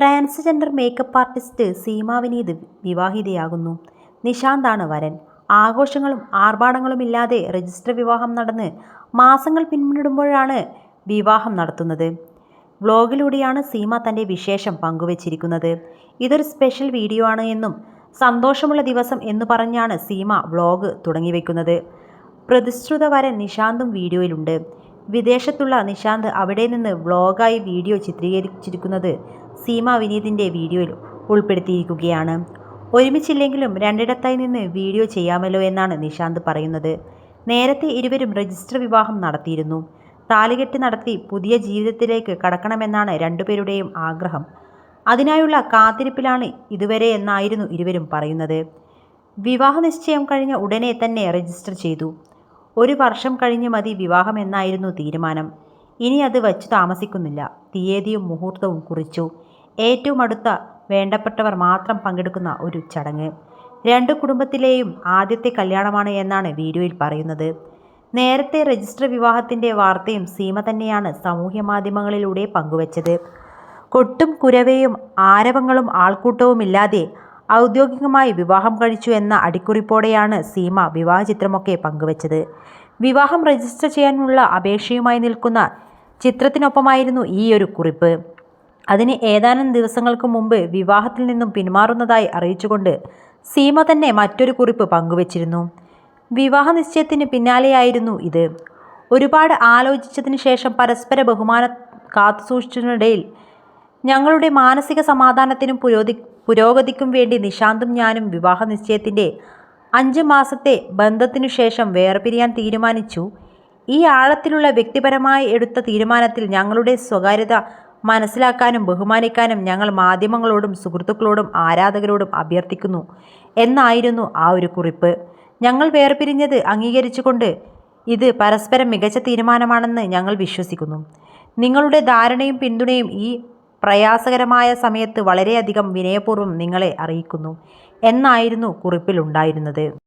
Transgender makeup artist Seema Vineeth വിവാഹിതയാകുന്നു. നിശാന്താണ് വരൻ. ആഘോഷങ്ങളും ആർഭാടങ്ങളും ഇല്ലാതെ രജിസ്റ്റർ വിവാഹം നടന്ന് മാസങ്ങൾ പിന്നിടുമ്പോഴാണ് വിവാഹം നടത്തുന്നത്. വ്ലോഗിലൂടെയാണ് സീമ തന്റെ വിശേഷം പങ്കുവച്ചിരിക്കുന്നത്. ഇതൊരു സ്പെഷ്യൽ വീഡിയോ ആണ് എന്നും സന്തോഷമുള്ള ദിവസം എന്ന് പറഞ്ഞാണ് സീമ വ്ലോഗ് തുടങ്ങിവെക്കുന്നത്. പ്രതിശ്രുത വരൻ നിശാന്തും വീഡിയോയിലുണ്ട്. വിദേശത്തുള്ള നിശാന്ത് അവിടെ നിന്ന് വ്ലോഗായി വീഡിയോ ചിത്രീകരിച്ചിരിക്കുന്നത് സീമ വിനീതിന്റെ വീഡിയോയിൽ ഉൾപ്പെടുത്തിയിരിക്കുകയാണ്. ഒരുമിച്ചില്ലെങ്കിലും രണ്ടിടത്തായി നിന്ന് വീഡിയോ ചെയ്യാമല്ലോ എന്നാണ് നിശാന്ത് പറയുന്നത്. നേരത്തെ ഇരുവരും രജിസ്റ്റർ വിവാഹം നടത്തിയിരുന്നു. താലികെട്ട് നടത്തി പുതിയ ജീവിതത്തിലേക്ക് കടക്കണമെന്നാണ് രണ്ടുപേരുടെയും ആഗ്രഹം. അതിനായുള്ള കാത്തിരിപ്പിലാണ് ഇതുവരെ എന്നായിരുന്നു ഇരുവരും പറയുന്നത്. വിവാഹ നിശ്ചയം കഴിഞ്ഞ ഉടനെ തന്നെ രജിസ്റ്റർ ചെയ്തു. ഒരു വർഷം കഴിഞ്ഞ് മതി വിവാഹം എന്നായിരുന്നു തീരുമാനം. ഇനി അത് വച്ചു താമസിക്കുന്നില്ല. തീയതിയും മുഹൂർത്തവും കുറിച്ചു. ഏറ്റവും അടുത്ത വേണ്ടപ്പെട്ടവർ മാത്രം പങ്കെടുക്കുന്ന ഒരു ചടങ്ങ്. രണ്ട് കുടുംബത്തിലെയും ആദ്യത്തെ കല്യാണമാണ് എന്നാണ് വീഡിയോയിൽ പറയുന്നത്. നേരത്തെ രജിസ്റ്റർ വിവാഹത്തിന്റെ വാർത്തയും സീമ തന്നെയാണ് സാമൂഹ്യ മാധ്യമങ്ങളിലൂടെ പങ്കുവച്ചത്. കൊട്ടും കുരവയും ആരവങ്ങളും ആൾക്കൂട്ടവുമില്ലാതെ ഔദ്യോഗികമായി വിവാഹം കഴിച്ചു എന്ന അടിക്കുറിപ്പോടെയാണ് സീമ വിവാഹ ചിത്രമൊക്കെ പങ്കുവച്ചത്. വിവാഹം രജിസ്റ്റർ ചെയ്യാനുള്ള അപേക്ഷയുമായി നിൽക്കുന്ന ചിത്രത്തിനൊപ്പമായിരുന്നു ഈ ഒരു കുറിപ്പ്. അതിന് ഏതാനും ദിവസങ്ങൾക്ക് മുമ്പ് വിവാഹത്തിൽ നിന്നും പിന്മാറുന്നതായി അറിയിച്ചുകൊണ്ട് സീമ തന്നെ മറ്റൊരു കുറിപ്പ് പങ്കുവച്ചിരുന്നു. വിവാഹ നിശ്ചയത്തിന് പിന്നാലെയായിരുന്നു ഇത്. ഒരുപാട് ആലോചിച്ചതിന് ശേഷം പരസ്പര ബഹുമാനം കാത്തുസൂക്ഷിച്ചതിനിടയിൽ ഞങ്ങളുടെ മാനസിക സമാധാനത്തിനും പുരോഗതി പുരോഗതിക്കും വേണ്ടി നിശാന്തും ഞാനും വിവാഹ നിശ്ചയത്തിന്റെ അഞ്ച് മാസത്തെ ബന്ധത്തിനു ശേഷം വേർപിരിയാൻ തീരുമാനിച്ചു. ഈ ആഴത്തിലുള്ള വ്യക്തിപരമായി എടുത്ത തീരുമാനത്തിൽ ഞങ്ങളുടെ സ്വകാര്യത മനസ്സിലാക്കാനും ബഹുമാനിക്കാനും ഞങ്ങൾ മാധ്യമങ്ങളോടും സുഹൃത്തുക്കളോടും ആരാധകരോടും അഭ്യർത്ഥിക്കുന്നു. എന്നായിരുന്നു ആ ഒരു കുറിപ്പ്. ഞങ്ങൾ വേർപിരിഞ്ഞത് അംഗീകരിച്ചുകൊണ്ട് ഇത് പരസ്പരം മികച്ച തീരുമാനമാണെന്ന് ഞങ്ങൾ വിശ്വസിക്കുന്നു. നിങ്ങളുടെ ധാരണയും പിന്തുണയും ഈ പ്രയാസകരമായ സമയത്ത് വളരെയധികം വിനയപൂർവം നിങ്ങളെ അറിയിക്കുന്നു. എന്നായിരുന്നു കുറിപ്പിലുണ്ടായിരുന്നത്